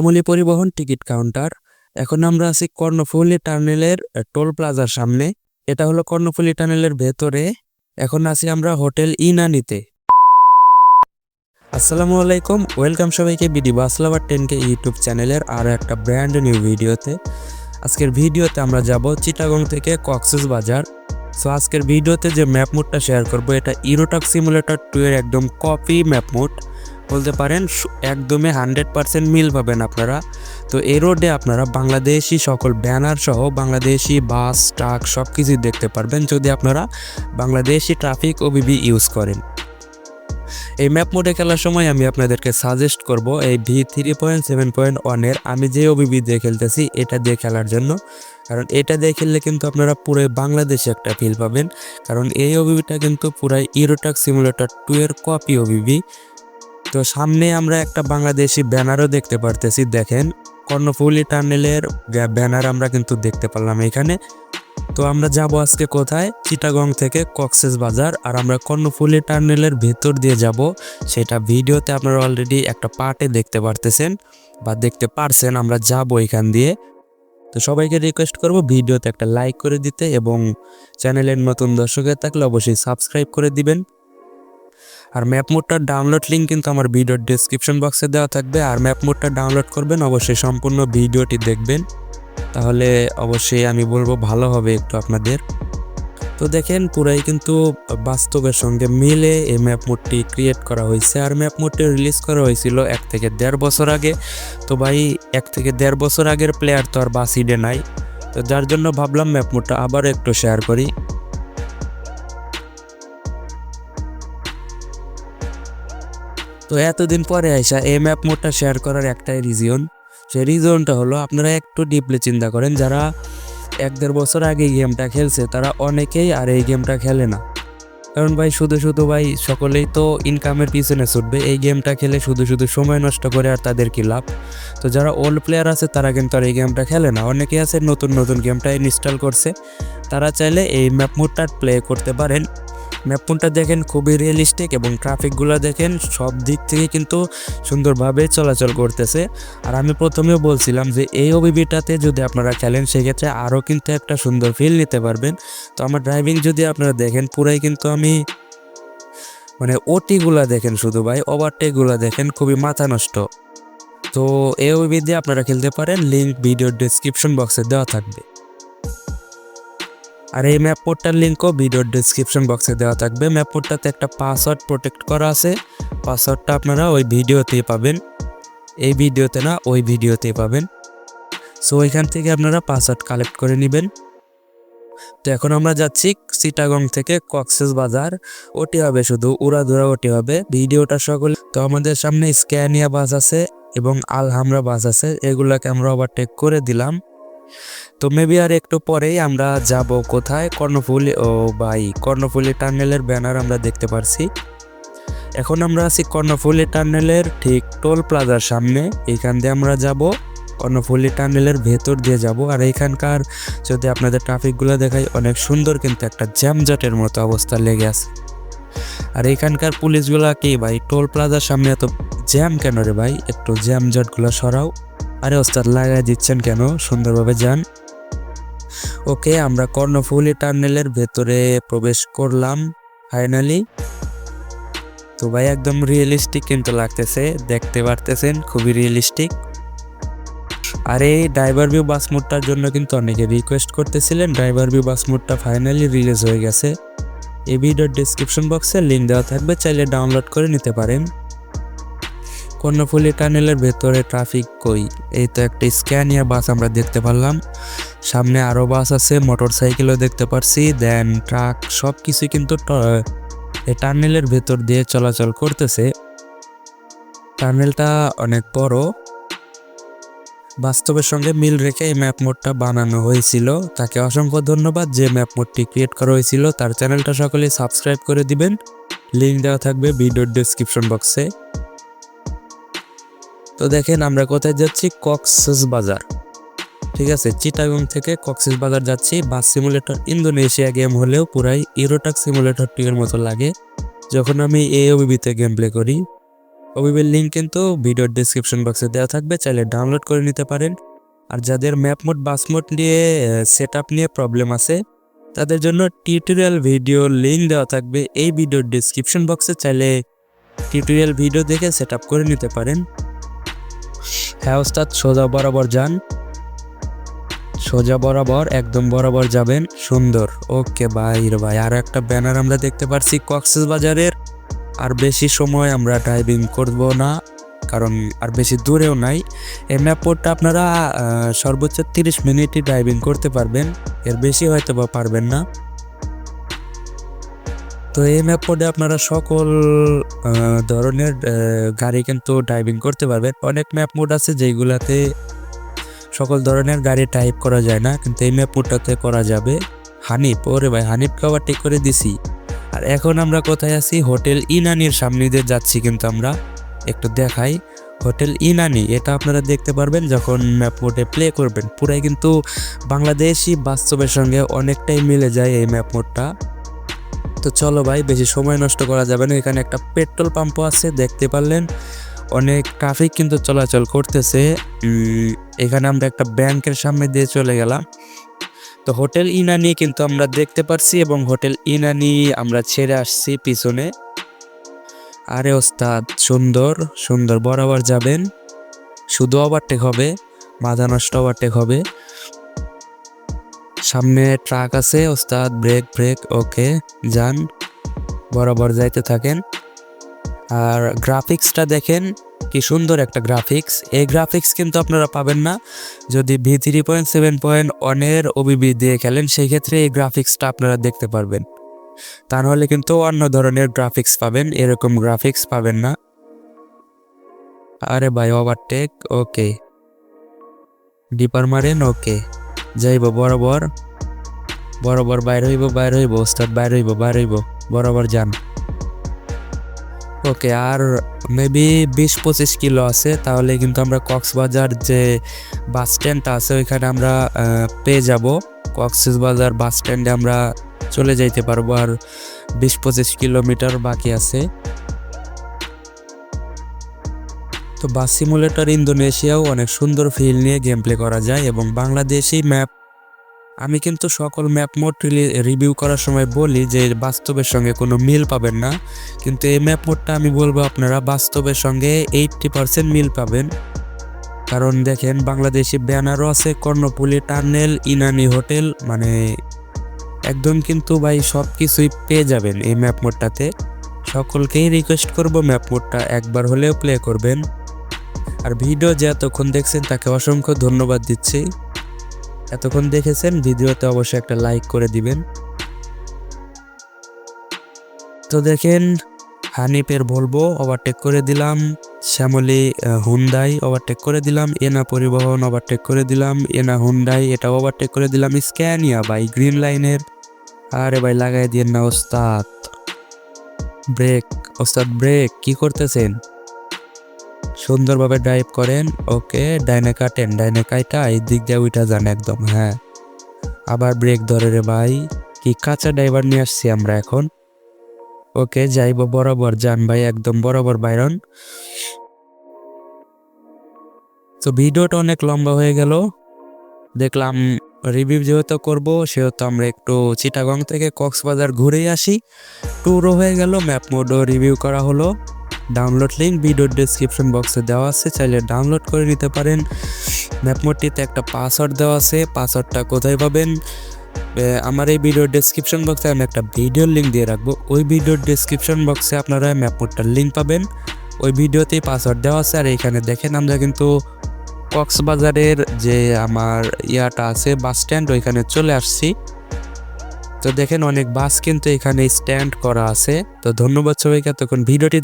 শ্যামলী পরিবহন ticket counter. এখন আমরা আছি কর্ণফুলী টার্নেলের টোল প্লাজার সামনে। এটা হলো কর্ণফুলী টানেলের ভেতরে। এখন আছি আমরা হোটেল ইনানিতে। আসসালামু আলাইকুম, ওয়েলকাম সবাইকে বিডি বাসলাবার টেনকে ইউটিউব চ্যানেলের আরও একটা ব্র্যান্ড নিউ ভিডিওতে। আজকের ভিডিওতে আমরা যাব চিটাগং থেকে কক্সেস বাজার। সো আজকের ভিডিওতে যে ম্যাপ মোডটা শেয়ার করব, এটা ইরোটক সিমুলেটর টু এর একদম কপি ম্যাপ মোড। বলতে পারেন একদমই হান্ড্রেড পার্সেন্ট মিল পাবেন আপনারা। তো এই রোডে আপনারা বাংলাদেশি সকল ব্যানার সহ বাংলাদেশি বাস, ট্রাক সব কিছুই দেখতে পারবেন যদি আপনারা বাংলাদেশি ট্রাফিক ওবিবি ইউজ করেন। এই ম্যাপ মোডে খেলার সময় আমি আপনাদেরকে সাজেস্ট করব এই V three point seven point ওয়ানের আমি যে ওবিবি দিয়ে খেলতেছি, এটা দিয়ে খেলার জন্য। কারণ এটা দিয়ে খেললে কিন্তু আপনারা পুরো বাংলাদেশে একটা ফিল পাবেন। কারণ এই ওবিবিটা কিন্তু পুরাই ইরোটাক সিমুলেটর টু এর কপি ওবিবি তো সামনে আমরা একটা বাংলাদেশি ব্যানারও দেখতে পারতেছি, দেখেন। কর্ণফুলি টার্নেলের ব্যানার আমরা কিন্তু দেখতে পারলাম এখানে। তো আমরা যাব আজকে কোথায়? চিটাগং থেকে কক্সেস বাজার, আর আমরা কর্ণফুলি টার্নেলের ভেতর দিয়ে যাব। সেটা ভিডিওতে আপনারা অলরেডি একটা পার্টে দেখতে পারতেছেন, বা দেখতে পারছেন, আমরা যাব এখান দিয়ে। তো সবাইকে রিকোয়েস্ট করব ভিডিওতে একটা লাইক করে দিতে, এবং চ্যানেলের নতুন দর্শকের থাকলে অবশ্যই সাবস্ক্রাইব করে দিবেন। আর ম্যাপ মোডটার ডাউনলোড লিঙ্ক কিন্তু আমার ভিডিওর ডেসক্রিপশন বক্সে দেওয়া থাকবে। আর ম্যাপ মোডটা ডাউনলোড করবেন, অবশ্যই সম্পূর্ণ ভিডিওটি দেখবেন। তাহলে অবশ্যই আমি বলব ভালো হবে একটু আপনাদের। তো দেখেন, পুরাই কিন্তু বাস্তবের সঙ্গে মিলে এই ম্যাপ মোডটি ক্রিয়েট করা হয়েছে। আর ম্যাপ মোডটি রিলিজ করা হয়েছিল এক থেকে দেড় বছর আগে। তো ভাই, এক থেকে দেড় বছর আগের প্লেয়ার তো আর বাসিডে নাই। তো যার জন্য ভাবলাম ম্যাপ মোডটা আবার একটু শেয়ার করি। তো এতদিন পরে আইসা এই ম্যাপ মোডটা শেয়ার করার একটাই রিজন সেই রিজনটা হলো আপনারা একটু ডিপলি চিন্তা করেন, যারা এক দেড় বছর আগে এই গেমটা খেলছে, তারা অনেকেই আর এই গেমটা খেলে না। কারণ ভাই, শুধু শুধু ভাই, সকলেই তো ইনকামের পিছনে ছুটবে। এই গেমটা খেলে শুধু শুধু সময় নষ্ট করে আর তাদের কি লাভ? তো যারা ওল্ড প্লেয়ার আছে, তারা কিন্তু আর এই গেমটা খেলে না। অনেকেই আছে নতুন নতুন গেমটা ইনস্টল করছে। তারা চাইলে এই ম্যাপ মোডটা প্লে করতে পারেন। ম্যাপ মোডটা দেখেন খুবই রিয়েলিস্টিক এবং ট্রাফিকগুলো দেখেন সব দিক থেকে কিন্তু সুন্দরভাবে চলাচল করতেছে। আর আমি প্রথমেও বলছিলাম যে এই ওবিবিটাতে যদি আপনারা খেলেন, সেক্ষেত্রে আরও কিন্তু একটা সুন্দর ফিল নিতে পারবেন। তো আমার ড্রাইভিং যদি আপনারা দেখেন, পুরাই কিন্তু আমি মানে ওটিগুলা দেখেন শুধু ভাই ওভারটেকগুলো দেখেন, খুবই মাথা নষ্ট। তো এই ওবিবি দিয়ে আপনারা খেলতে পারেন লিঙ্ক ভিডিও ডিসক্রিপশন বক্সে দেওয়া থাকবে। আর এই ম্যাপ পোর্টটার লিঙ্কও ভিডিওর ডিসক্রিপশন বক্সে দেওয়া থাকবে। ম্যাপ পোর্টটাতে একটা পাসওয়ার্ড প্রোটেক্ট করা আছে। পাসওয়ার্ডটা আপনারা ওই ভিডিওতেই পাবেন। এই ভিডিওতে না, ওই ভিডিওতেই পাবেন। সো ওইখান থেকে আপনারা পাসওয়ার্ড কালেক্ট করে নেবেন। তো এখন আমরা যাচ্ছি সিটাগং থেকে কক্সেস বাজার। ওটি হবে শুধু উড়াধুরা, ওটি হবে ভিডিওটা সকল। তো আমাদের সামনে স্ক্যানিয়া বাস আছে এবং আলহামরা বাস আছে। এগুলাকে আমরা ওভারটেক করে দিলাম। তো মেবি আর একটু পরেই আমরা যাব কোথায়? কর্ণফুলি, ও বাই কর্ণফুলি টার্নেলের ব্যানার আমরা দেখতে পারছি। এখন আমরা আছি কর্ণফুলি টার্নেলের ঠিক টোল প্লাজার সামনে। এখান দিয়ে আমরা যাব। কর্ণফুলি টার্নেলের ভেতর দিয়ে যাব। আর এখানকার যদি আপনাদের ট্রাফিকগুলো দেখাই, অনেক সুন্দর কিন্তু একটা জ্যামজটের মতো অবস্থা লেগে আছে। আর এখানকার পুলিশগুলা কি ভাই? টোল প্লাজার সামনে এত জ্যাম কেন রে ভাই? একটু জ্যামজটগুলো সরাও। আরে ওস্তাদ, লাগাই দিচ্ছেন কেন? সুন্দরভাবে যান। ওকে, আমরা কর্ণফুলি টার্নেলের ভেতরে প্রবেশ করলাম, ফাইনালি। তো ভাই, একদম রিয়েলিস্টিক কিন্তু লাগতেছে, দেখতে পারতেছেন, খুবই রিয়েলিস্টিক আর এই ড্রাইভার ভিউ বাস মোডটার জন্য কিন্তু অনেকে রিকোয়েস্ট করতেছিলেন ড্রাইভার ভিউ বাস মোডটা ফাইনালি রিলিজ হয়ে গেছে। এই ভিডিওর ডিসক্রিপশন বক্সে লিঙ্ক দেওয়া থাকবে, চাইলে ডাউনলোড করে নিতে পারেন। কর্ণফুলি টানেলের ভেতরে ট্রাফিক কই? এই তো একটা স্ক্যানিয়া বাস আমরা দেখতে পারলাম। সামনে আরও বাস আছে মোটর সাইকেলও দেখতে পারছি। দেন ট্রাক সব কিছুই কিন্তু টানেলের ভেতর দিয়ে চলাচল করতেছে। টানেলটা অনেক বড়। বাস্তবের সঙ্গে মিল রেখে এই ম্যাপ মোডটা বানানো হয়েছিল। তাকে অসংখ্য ধন্যবাদ যে ম্যাপ মোডটি ক্রিয়েট করা হয়েছিল। তার চ্যানেলটা সকলে সাবস্ক্রাইব করে দিবেন। লিঙ্ক দেওয়া থাকবে ভিডিওর ডেসক্রিপশন বক্সে তো দেখেন আমরা কোথায় যাচ্ছি? কক্সেস বাজার। ঠিক আছে, চিটাগং থেকে কক্সেস বাজার যাচ্ছি। বাস সিমুলেটর ইন্দোনেশিয়া গেম হলেও পুরাই ইউরোটাক সিমুলেটর টিকের মতো লাগে। যখন আমি এ ওবিবিতে গেম প্লে করি ওবিবের লিঙ্ক কিন্তু ভিডিওর ডিসক্রিপশন বক্সে দেওয়া থাকবে। চাইলে ডাউনলোড করে নিতে পারেন। আর যাদের ম্যাপ মোড বাস মোড নিয়ে সেট নিয়ে প্রবলেম আছে, তাদের জন্য টিউটোরিয়াল ভিডিও লিঙ্ক দেওয়া থাকবে এই ভিডিওর ডিসক্রিপশন বক্সে চাইলে টিউটোরিয়াল ভিডিও দেখে সেট করে নিতে পারেন। হ্যাঁ ওস্তাদ, সোজা বরাবর যান। সোজা বরাবর, একদম বরাবর যাবেন। সুন্দর। ওকে, ভাই রে ভাই, আর একটা ব্যানার আমরা দেখতে পারছি কক্সেস বাজারের আর বেশি সময় আমরা ড্রাইভিং করব না, কারণ আর বেশি দূরেও নাই। এই ম্যাপটা আপনারা সর্বোচ্চ তিরিশ মিনিটই ড্রাইভিং করতে পারবেন। এর বেশি হয়তো বা পারবেন না। তো এই ম্যাপ পোডে আপনারা সকল ধরনের গাড়ি কিন্তু ড্রাইভিং করতে পারবেন। অনেক ম্যাপ মোড আছে যেগুলাতে সকল ধরনের গাড়ি টাইপ করা যায় না, কিন্তু এই ম্যাপ মোডটাতে করা যাবে। হানিফ, ওরে ভাই হানিফকে আবার ঠিক করে দিছি। আর এখন আমরা কোথায় আছি? হোটেল ইনানির সামনে দিয়ে যাচ্ছি কিন্তু আমরা। একটু দেখাই। হোটেল ইনানি, এটা আপনারা দেখতে পারবেন যখন ম্যাপ মোডে প্লে করবেন। পুরাই কিন্তু বাংলাদেশি বাস্তবের সঙ্গে অনেকটাই মিলে যায় এই ম্যাপ মোডটা তো চলো ভাই, বেশি সময় নষ্ট করা যাবে না। এখানে একটা পেট্রোল পাম্পও আছে, দেখতে পারলেন। অনেক ট্রাফিক কিন্তু চলাচল করতেছে। এখানে আমরা একটা ব্যাংকের সামনে দিয়ে চলে গেলাম। তো হোটেল ইনানি কিন্তু আমরা দেখতে পারছি এবং হোটেল ইনানি আমরা ছেড়ে আসছি পিছনে। আরে ওস্তাদ, সুন্দর সুন্দর। বরাবর যাবেন। শুধু ওভারটেক হবে, মাথা নষ্ট ওভারটেক হবে। সামনে ট্রাক আছে, ওস্তাদ, ব্রেক ব্রেক, ওকে, যান, বরাবর যাইতে থাকেন। আর গ্রাফিক্সটা দেখেন, কি সুন্দর একটা গ্রাফিক্স। এই গ্রাফিক্স কিন্তু আপনারা পাবেন না, যদি V three point seven point ওয়ানের ওবিবি দিয়ে খেলেন, সেই ক্ষেত্রে এই গ্রাফিক্সটা আপনারা দেখতে পারবেন। তা নাহলে কিন্তু অন্য ধরনের গ্রাফিক্স পাবেন, এরকম গ্রাফিক্স পাবেন না। আরে ভাই, ওভারটেক, ওকে। ডিপার মারেন, ওকে। যাইব, বরাবর। বরাবর বাইর হইব বাইর হইব, ওস্তাদ বাইর হইব বাইর হইব, বরাবর যান। ওকে, আর মেবি বিশ পঁচিশ কিলো আছে, তাহলে কিন্তু আমরা কক্সবাজার যে বাস স্ট্যান্ডটা আছে, ওইখানে আমরা পেয়ে যাব। কক্সবাজার বাস স্ট্যান্ডে আমরা চলে যাইতে পারব, আর বিশ পঁচিশ কিলোমিটার বাকি আছে। তো বাস সিমুলেটর ইন্দোনেশিয়াও অনেক সুন্দর ফিল নিয়ে গেম প্লে করা যায় এবং বাংলাদেশি ম্যাপ আমি কিন্তু সকল ম্যাপ মোড রিভিউ করার সময় বলি যে বাস্তবের সঙ্গে কোনো মিল পাবেন না। কিন্তু এই ম্যাপ মোডটা আমি বলব আপনারা বাস্তবের সঙ্গে এইটটি পার্সেন্ট মিল পাবেন। কারণ দেখেন বাংলাদেশি ব্যানারও আছে কর্ণপুলি টার্নেল ইনানি হোটেল মানে একদম কিন্তু ভাই সব কিছুই পেয়ে যাবেন এই ম্যাপ মোডটাতে সকলকেই রিকোয়েস্ট করব ম্যাপ মোডটা একবার হলেও প্লে করবেন। আর ভিডিও যে এতক্ষণ দেখছেন তাকে অসংখ্য ধন্যবাদ দিচ্ছি। এতক্ষণ দেখেছেন, ভিডিওতে অবশ্যই একটা লাইক করে দিবেন। তো দেখেন হানিপের বলব ওভারটেক করে দিলাম, শ্যামলি হুন্ডাই ওভারটেক করে দিলাম এনা পরিবহন ওভারটেক করে দিলাম এনা হুন্ডাই এটা ওভারটেক করে দিলাম স্ক্যানিয়া ভাই গ্রিন লাইনের আরে ভাই, লাগাই দিয়ে না, ওস্তাদ। ব্রেক ওস্তাদ ব্রেক কি করতেছেন? সুন্দরভাবে ড্রাইভ করেন, ওকে, ডাইনে কাটেন, ডাইনে কাইটা এই দিক দিয়ে উইটা যান একদম হ্যাঁ। আবার ব্রেক ধরে রে ভাই, কি কাঁচা ড্রাইভার নিয়ে আসছি আমরা এখন। ওকে, যাইব বরাবর, যান ভাই, একদম বরাবর, বাইরন। তো ভিডিওটা অনেক লম্বা হয়ে গেল। দেখলাম রিভিউ যেহেতু করব, সেহেতু আমরা একটু চিটাগং থেকে কক্সবাজার ঘুরেই আসি। ট্যুরও হয়ে গেল ম্যাপ মোডও রিভিউ করা হলো। ডাউনলোড লিঙ্ক ভিডিওর ডিসক্রিপশন বক্সে দেওয়া আছে, চাইলে ডাউনলোড করে নিতে পারেন। ম্যাপমোডটিতে একটা পাসওয়ার্ড দেওয়া আছে পাসওয়ার্ডটা কোথায় পাবেন? আমার এই ভিডিওর ডেসক্রিপশন বক্সে আমি একটা ভিডিওর লিঙ্ক দিয়ে রাখব। ওই ভিডিওর ডেসক্রিপশন বক্সে আপনারা ম্যাপ মোডটার লিঙ্ক পাবেন। ওই ভিডিওতেই পাসওয়ার্ড দেওয়া আছে, আর এখানে দেখেন আমরা কিন্তু কক্সবাজারের যে আমার ইয়াটা আছে, বাস স্ট্যান্ড ওইখানে চলে আসছি। তো দেখেন অনেক বাস কিন্তু এখানে স্ট্যান্ড করা আছে। তো ধন্যবাদ সবাইকে, এতক্ষণ ভিডিওটি